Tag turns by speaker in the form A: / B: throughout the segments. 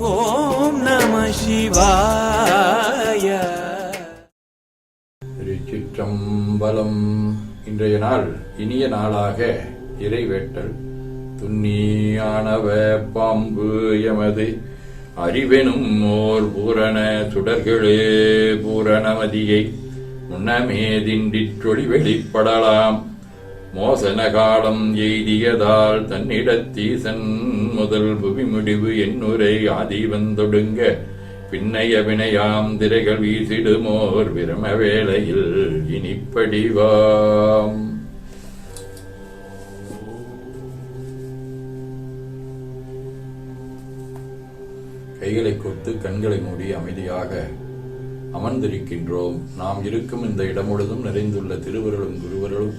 A: ஓம் நம சிவாய.
B: திருச்சிற்றம்பலம். இன்றைய நாள் இனிய நாளாக இறைவேட்டல். துண்ணியானவ பாம்பு எமது அறிவெனும் ஓர் பூரண சுடர்களே பூரணமதியை முன்னமே திண்டிற்றொளி வெளிப்படலாம். மோசன காலம் எய்தியதால் தன்னிடத்தீசன் முதல் புவி முடிவு என்னுரை ஆதி வந்தொடுங்க பின்னைய வினையாம் திரைகள் வீசிடுமோர் விரம வேளையில் இனிப்படிவாம். கைகளை கொத்து கண்களை மூடி அமைதியாக அமர்ந்திருக்கின்றோம். நாம் இருக்கும் இந்த இடம் முழுதும் நிறைந்துள்ள திருவருளும் குருவருளும்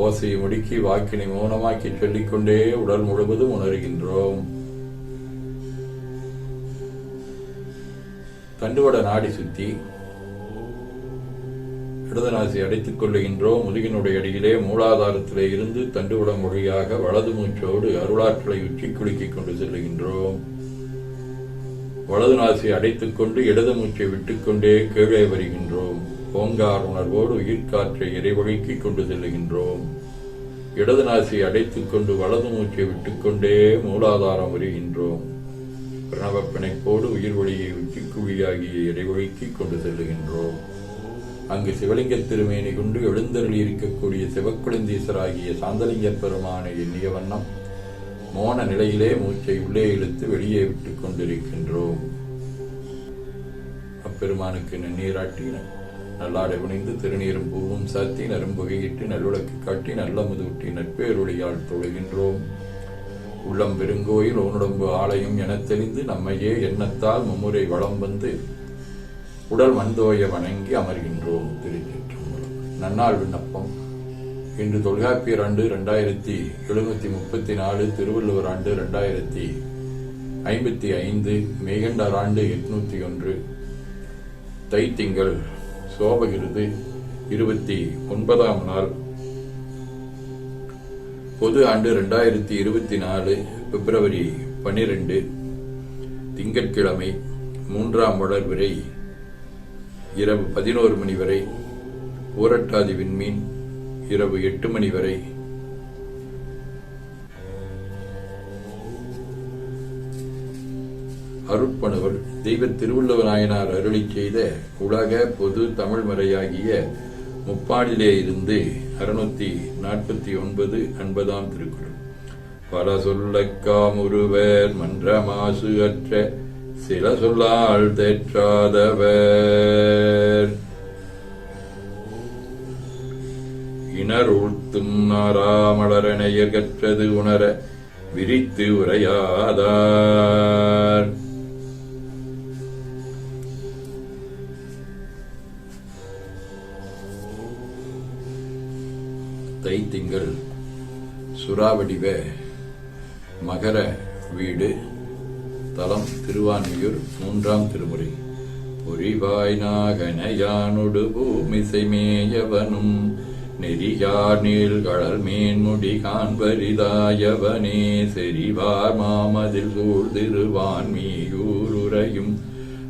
B: ஓசையை முடுக்கி வாக்கினை மௌனமாக்கி சொல்லிக்கொண்டே உடல் முழுவதும் உணர்கின்றோம். தண்டுவட நாடி சுத்தி இடதுநாசி அடைத்துக் கொள்ளுகின்றோம். முதுகினுடைய அடியிலே மூலாதாரத்திலே இருந்து தண்டுவடம் வழியாக வலது மூச்சோடு அருளாற்றலை உச்சி குலுக்கிக் கொண்டு செல்லுகின்றோம். வலது நாசி அடைத்துக் கொண்டு இடது மூச்சை விட்டுக்கொண்டே கீழே வருகின்றோம். ஓங்கார் உணர்வோடு உயிர்காற்றை இறைவழிக்கு கொண்டு செல்லுகின்றோம். இடது நாசி அடைத்துக் கொண்டு வலது மூச்சை விட்டுக்கொண்டே மூலாதாரம் வருகின்றோம் பிரணவ பிணைப்போடு உயிர் ஒளியை உச்சிக்குழியாகிய இறைவழிக்கு கொண்டு செல்லுகின்றோம். அங்கு சிவலிங்க திருமேனி கொண்டு எழுந்தருளி இருக்கக்கூடிய சிவக்குழந்தீசராகிய சாந்தலிங்க பெருமானை எண்ணிய வண்ணம் மோன நிலையிலே மூச்சை உள்ளே இழுத்து வெளியே விட்டுக் கொண்டிருக்கின்றோம். அப்பெருமானுக்கு நன்னீராட்டின. நல்லாடை புனைந்து திருநீரும் பூவும் சாத்தி நரும்புகையிட்டு நல்லுழக்கு காட்டி நல்ல முதுகுட்டி நட்பேரொழியால் தொழுகின்றோம். உள்ளம் பெருங்கோயில் ஓனுடம்பு ஆலயம் என தெரிந்து நம்மையே எண்ணத்தால் மும்முறை வளம் வந்து உடல் மந்தோய வணங்கி அமர்கின்றோம் திருச்சிற்றம்பலம் நன்னாள் விண்ணப்பம். இன்று தொல்காப்பியர் ஆண்டு இரண்டாயிரத்தி எழுநூத்தி முப்பத்தி நாலு திருவள்ளுவர் ஆண்டு இரண்டாயிரத்தி ஐம்பத்தி ஐந்து மேகண்டார் ஆண்டு எட்நூத்தி ஒன்று தைத்திங்கள் சோபகிருது இருபத்தி ஒன்பதாம் நாள். பொது ஆண்டு ரெண்டாயிரத்தி இருபத்தி நாலு பிப்ரவரி பனிரெண்டு. திங்கட்கிழமை மூன்றாம் வளர்விரை இரவு பதினோரு மணி வரை. ஊரட்டாதி விண்மீன் இரவு எட்டு மணி வரை. அருட்பணுவல் தெய்வ திருவள்ளுவராயனார் அருளி செய்த உலக பொது தமிழ் மறையாகிய முப்பாடிலே இருந்து அறுநூத்தி நாற்பத்தி ஒன்பது அன்பதாம் திருக்குறள். பல சொல்லக்காம் ஒருவர் மன்ற மாசு அற்ற சில சொல்லால் தேற்றாதவர். இனர் உழ்த்தும் நாராமலரணையர் உணர விரித்து உரையாதார். திங்கள் சுறாவடிவ மகர வீடு தலம் திருவான்மியூர் மூன்றாம் திருமுறை. பொறிவாய் நாகனையானொடு பூமிசை மேயவனும் நெறியார் நீள்கடல் மேன்முடி காண்பரிதாயவனே செறிவார் மாமதில் சூழ் சூழ்திருவான்மியூருரையும்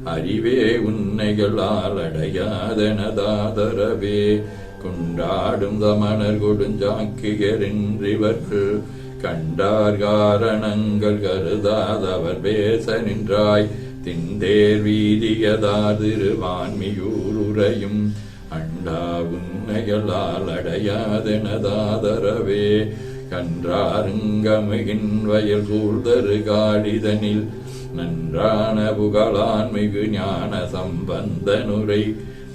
B: அறிவே உன்னைகளால் அடையாதனதாதரவே கொண்டாடும் தமணர் கொடுஞ்சாக்கியரின்றிவர்கள் கண்டார் காரணங்கள் கருதாதவர் பேச நின்றாய். திண்டேர் வீதியதார் திருவான்மியூருரையும் அண்டா உன்னையலால் அடையாதெனதாதரவே. கன்றாருங்கமிகின் வயல் சூழ்தரு காடிதனில் நன்றான புகழான்மிகு ஞான சம்பந்தனுரை.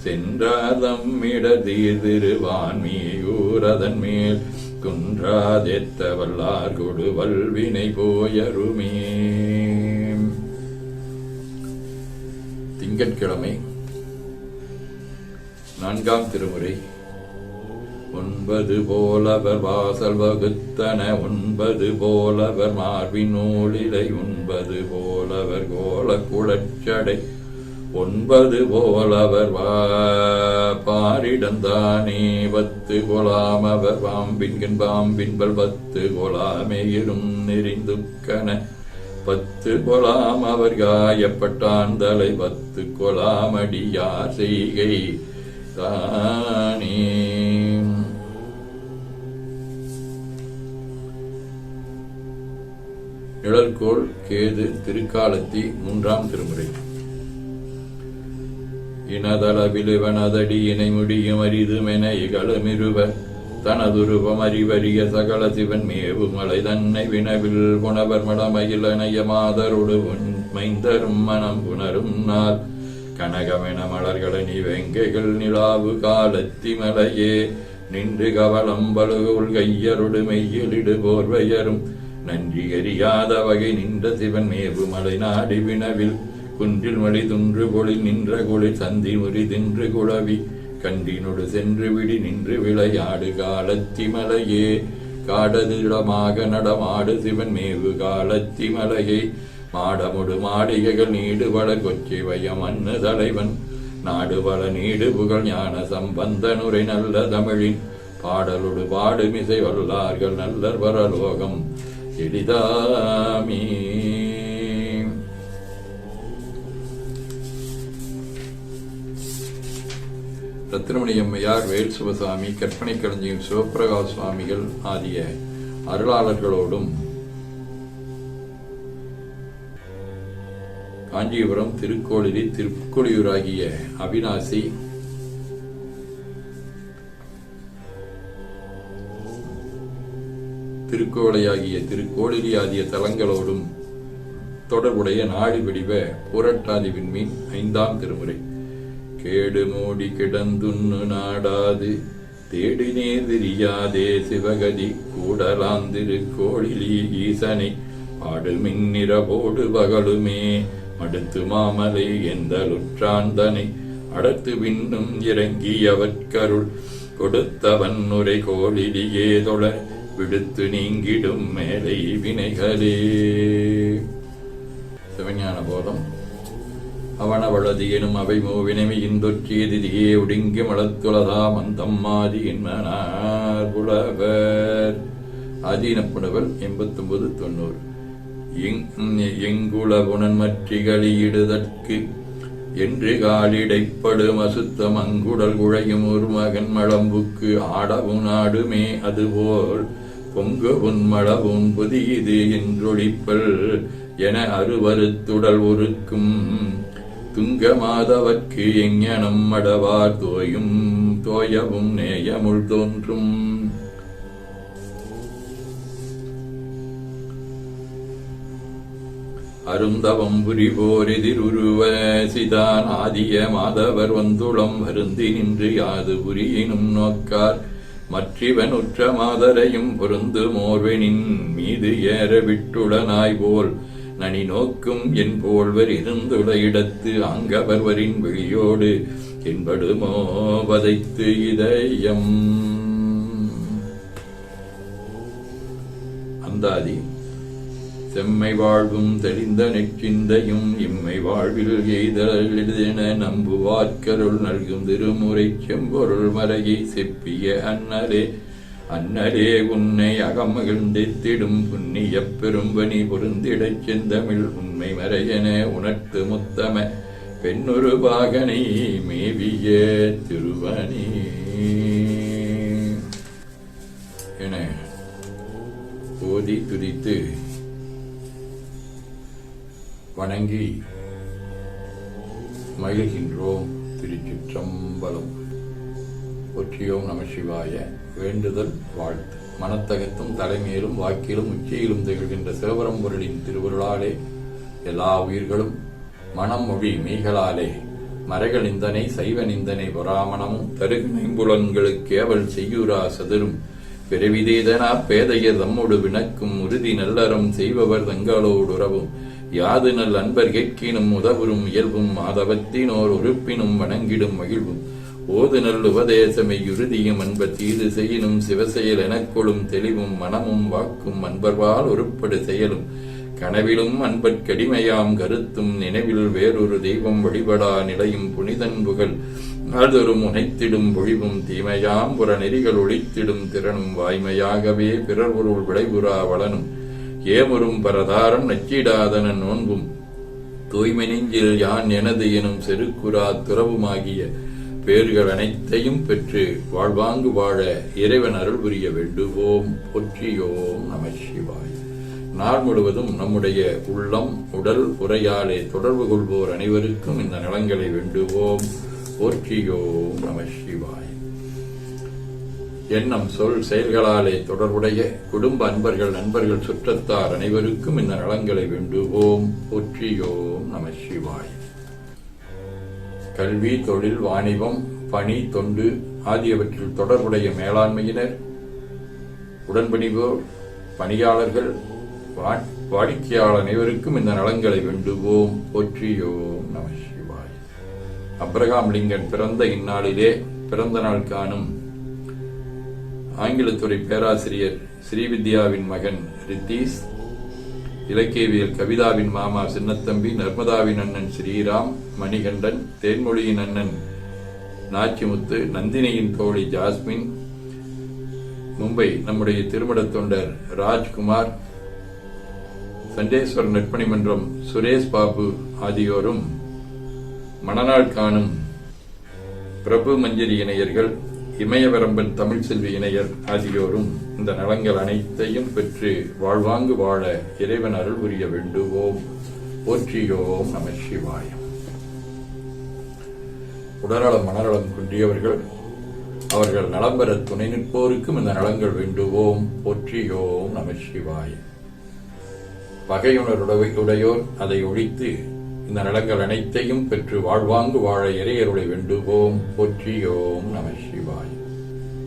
B: சென்றாதம்மிட தீர்திருவான்மியூரதன் மேல் குன்றாதெத்த வல்லார் கொடு வல்வினை போயருமே. திங்கட்கிழமை நான்காம் திருமுறை. ஒன்பது போலவர் வாசல் வகுத்தன ஒன்பது போலவர் மார்பின் நூலிலை ஒன்பது போலவர் கோல குழச்சடை ஒன்பது போல் வா பாரிடந்தானே பத்து கொலாமவர் பாம்பின்கின் பாம்பின்பல் பத்து கொலாமேயிலும் நெறிந்து கன பத்து கொலாம் அவர் காயப்பட்டான் தலை பத்து கொலாமடியார் செய்கை தானே. நிழற்கோள் கேது திருக்காலத்தி மூன்றாம் திருமுறை. இனதளவிலுவனதடி இணை முடியும் அரிதுமென இகழுமிருவர் தனதுருவம் அறிவறிய சகல சிவன் மேவு மலை தன்னை வினவில் புனவர் மடமயில் அணைய மாதருடு மைந்தரும் மனம் புணரும் நாள். கனகமென மலர்களனி வெங்கைகள் நிலாவு காலத்தி மலையே. நின்று கவலம் பழுகுள் கையருடு மெய்யலிடு போர்வையரும். நன்றி அறியாத வகை நின்ற சிவன் மேவு மலை நாடி வினவில். குன்றில் மலிதுன்று துன்று நின்ற குளிர் சந்தி முறி தின்று குழவி கண்டினொடு சென்று விடி நின்று விளையாடு காலத்தி மலையே காடதிடமாக நடமாடு சிவன் மேவு காலத்தி மலையை மாடமுடு மாளிகைகள் நீடு வளர் கொச்சி வயம் தலைவன் நாடு வள நீடு புகழ் ஞான சம்பந்தனுரை நல்ல தமிழின். பாடலொடு பாடுமிசை வல்லார்கள் நல்லர் வரலோகம் எளிதாமே. ரத்னமணி அம்மையார் வேல் சிவசாமி கற்பனை கலைஞர் சிவபிரகாஷ் சுவாமிகள் ஆகிய அருளாளர்களோடும் காஞ்சிபுரம் திருக்கோளிரி திருக்கோளியூர் ஆகிய அவினாசி திருக்கோளையாகிய திருக்கோளிரி ஆகிய தலங்களோடும் தொடர்புடைய நாடி வடிவ புரட்டாதி விண்மீன் ஐந்தாம் திருமுறை. கேடு மூடி கிடந்துண்ணு நாடாது. தேடினே தெரியாதே சிவகதி. கூடலாந்திரு கோழிலி ஈசனை. ஆடுமின்னிரவோடு பகலுமே. மடுத்து மாமலை எந்தலுற்றாந்தனை அடத்து விண்ணும் இறங்கியவற்கருள் கொடுத்தவன் உரை கோழிலியே தொடர் விடுத்து நீங்கிடும் மேலை வினைகளே. சிவஞான போதம் அவனவளது எனும் அவை மூவினமை இந்தொற்றியதிதியே ஒடுங்கி மலத்துலதா மந்தம் மாறி என்பனார் புலவர் ஆதீனப்புலவர் எண்பத்தொன்பது தொண்ணூறு. எங்குள மற்றிகளியிடுதற்கு என்று காலிடைப்படும் அசுத்தம் அங்குடல் குழையும் ஒரு மகன் மளம்புக்கு ஆடவும் நாடுமே அதுபோல் பொங்கு உன்மளவும் புதியது என்றொழிப்பல் என அருவருத்துடல் ஒருக்கும். துங்க மாதவர்க்கு எஞ்ஞனம் மடவார் தோயும் தோயவும் நேயமுள் தோன்றும். அருந்தவம் புரிவோரெதிருருவ சிதான் ஆதிய மாதவர் வந்துளம் வருந்தி நின்று யாது புரியினும் நோக்கார். மற்றிவன் உற்ற மாதரையும் பொருந்து மோர்வெனின் மீது ஏற விட்டுடனாய் போல் நனி நோக்கும் என் போல்வர் இருந்துள்ள இடத்து அங்கவர்வரின் விழியோடு என்படுமோ வதைத்து இதயம். அந்தாதி செம்மை வாழ்வும் தெரிந்த நெச்சிந்தையும் இம்மை வாழ்வில் எய்தென நம்புவார்க்கருள் நல்கும் திருமுறை செம்பொருள் மறையை செப்பிய அன்னரே அன்னரே உன்னை அகமகிழ்ந்தித்திடும் புண்ணிய பெரும்பனி பொருந்திடச் செந்தமிழ் உண்மை மறையென உணர்த்து முத்தம பெண்ணொரு பாகனை மேவிய திருவணி என ஓதி துதித்து வணங்கி மகிழ்கின்றோம் திருச்சிற்றம்பலம். ஒற்றியோம் நம சிவாய. வேண்டுதல் வாழ்த்து. மனத்தகத்தும் தலைமையிலும் வாக்கிலும் உச்சியிலும் திகழ்கின்ற சிவபரம்பொருளின் திருவருளாலே எல்லா உயிர்களும் மனம் மொழி மெய்களாலே மறைகள் நிந்தனை சைவ நிந்தனை பொறாமணமும் தருகு நைம்புலன்களுக்கு செய்யூரா செய்யுரா சதுரும். பிறவிதேதனா பேதையர் தம்மோடு வினக்கும் உறுதி நல்லறம் செய்பவர் தங்களோடு உறவும். யாது நல் அன்பர் கேட்கினும் உதவுறும் இயல்பும் மாதவத்தினோர் உறுப்பினும் வணங்கிடும் மகிழ்வும். ஓது நல் உபதேசமை உறுதியும் அன்ப தீது செய்யினும் சிவசெயல் எனக்கொளும் தெளிவும் மனமும் வாக்கும் அன்பர்வால் உருப்படு செயலும். கனவிலும் அன்பற்கடிமையாம் கருத்தும் நினைவில் வேறொரு தெய்வம் வழிபடா நிலையும் புனிதன் புகழ். நாள்தொரும் பொழிவும் தீமையாம் புற நெறிகள் ஒழித்திடும் திறனும் வாய்மையாகவே பிறர் பொருள் விளைவுறா வளனும். ஏமுறும் பரதாரம் நச்சிடாதன நோன்பும். தூய்மை நெஞ்சில் யான் எனது எனும் செருக்குறா துறவுமாகிய பேர்கள் அனைத்தையும் பெற்று வாழ்வாங்கு வாழ இறைவன் அருள் புரிய வேண்டுவோம். பொற்றியோம் நம சிவாய். நாள் முழுவதும் நம்முடைய உள்ளம் உடல் உரையாலே தொடர்பு கொள்வோர் அனைவருக்கும் இந்த நலங்களை வேண்டுவோம். போற்றியோம் நம சிவாய். எண்ணம் சொல் செயல்களாலே தொடர்புடைய குடும்ப அன்பர்கள் நண்பர்கள் சுற்றத்தார் அனைவருக்கும் இந்த நலங்களை வேண்டுவோம். போற்றியோம் நம சிவாய். கல்வி தொழில் வாணிபம் பணி தொண்டு ஆகியவற்றில் தொடர்புடைய மேலாண்மையினர் உடன்பணிவோர் பணியாளர்கள் வாடிக்கையாளர் அனைவருக்கும் இந்த நலன்களை வேண்டுவோம். போற்றியோம் நம சிவாய். அப்ரகாம் லிங்கன் பிறந்த இந்நாளிலே பிறந்த நாள் காணும் ஆங்கிலத்துறை பேராசிரியர் ஸ்ரீவித்யாவின் மகன் ரித்தீஸ் இலக்கியவியல் கவிதாவின் மாமா சின்னத்தம்பி நர்மதாவின் அண்ணன் ஸ்ரீராம் மணிகண்டன் தேன்மொழியின் அண்ணன் நாச்சிமுத்து நந்தினியின் தோழி ஜாஸ்மின் மும்பை நம்முடைய திருமணத் தொண்டர் ராஜ்குமார் சண்டேஸ்வர் நற்பணி மன்றம் சுரேஷ் பாபு ஆகியோரும் மணநாள் காணும் பிரபு மஞ்சரி இணையர்கள் இமயவரம்பன் தமிழ் செல்வி இணையர் ஆகியோரும் இந்த நலங்கள் அனைத்தையும் பெற்று வாழ்வாங்கு வாழ இறைவன் அருள் புரிய வேண்டுவோம். போற்றியோம் நம சிவாயம் உடல்நலம் மனநலம் குன்றியவர்கள் அவர்கள் நலம் பெற துணை நிற்போருக்கும் இந்த நலங்கள் வேண்டுவோம். போற்றியோம் நம சிவாயம் பகையுணருடவை உடையோர் அதை ஒழித்து இந்த நலங்கள் அனைத்தையும் பெற்று வாழ்வாங்கு வாழ இறையருளை வேண்டுவோம். போற்றியோம் நம சிவாய்.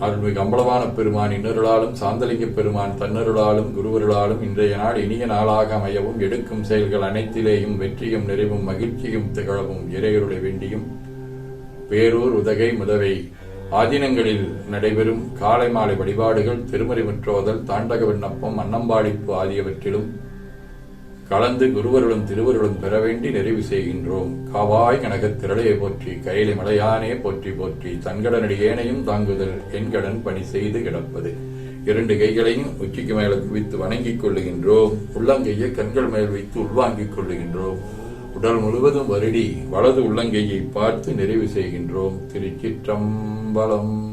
B: அருள்மிகு அம்பலவான பெருமான் இன்னருளாலும் சாந்தலிங்க பெருமான் தன்னருளாலும் குருவருளாலும் இன்றைய நாள் இனிய நாளாக அமையவும் எடுக்கும் செயல்கள் அனைத்திலேயும் வெற்றியும் நிறைவும் மகிழ்ச்சியும் திகழவும் இறையருளை வேண்டியும். பேரூர் உதகை முதவை ஆதீனங்களில் நடைபெறும் காலை மாலை வழிபாடுகள் திருமறை முற்றோதல் தாண்டக விண்ணப்பம் அன்னம்பாடிப்பு ஆகியவற்றிலும் கலந்து குருவருளும் திருவருளும் பெற வேண்டி நிறைவு செய்கின்றோம். காவாய் கனகத் திரளையை போற்றி கையிலை மலையானே போற்றி போற்றி தன்கடனடி ஏனையும் தாங்குதல் என்கடன் பணி செய்து கிடப்பது. இரண்டு கைகளையும் உச்சிக்கு மேல குவித்து வணங்கிக் கொள்ளுகின்றோம். உள்ளங்கையை கண்கள் மேல் வைத்து உள்வாங்கிக் கொள்ளுகின்றோம். உடல் முழுவதும் வருடி வலது உள்ளங்கையை பார்த்து நிறைவு செய்கின்றோம். திருச்சிற்றம்பலம்.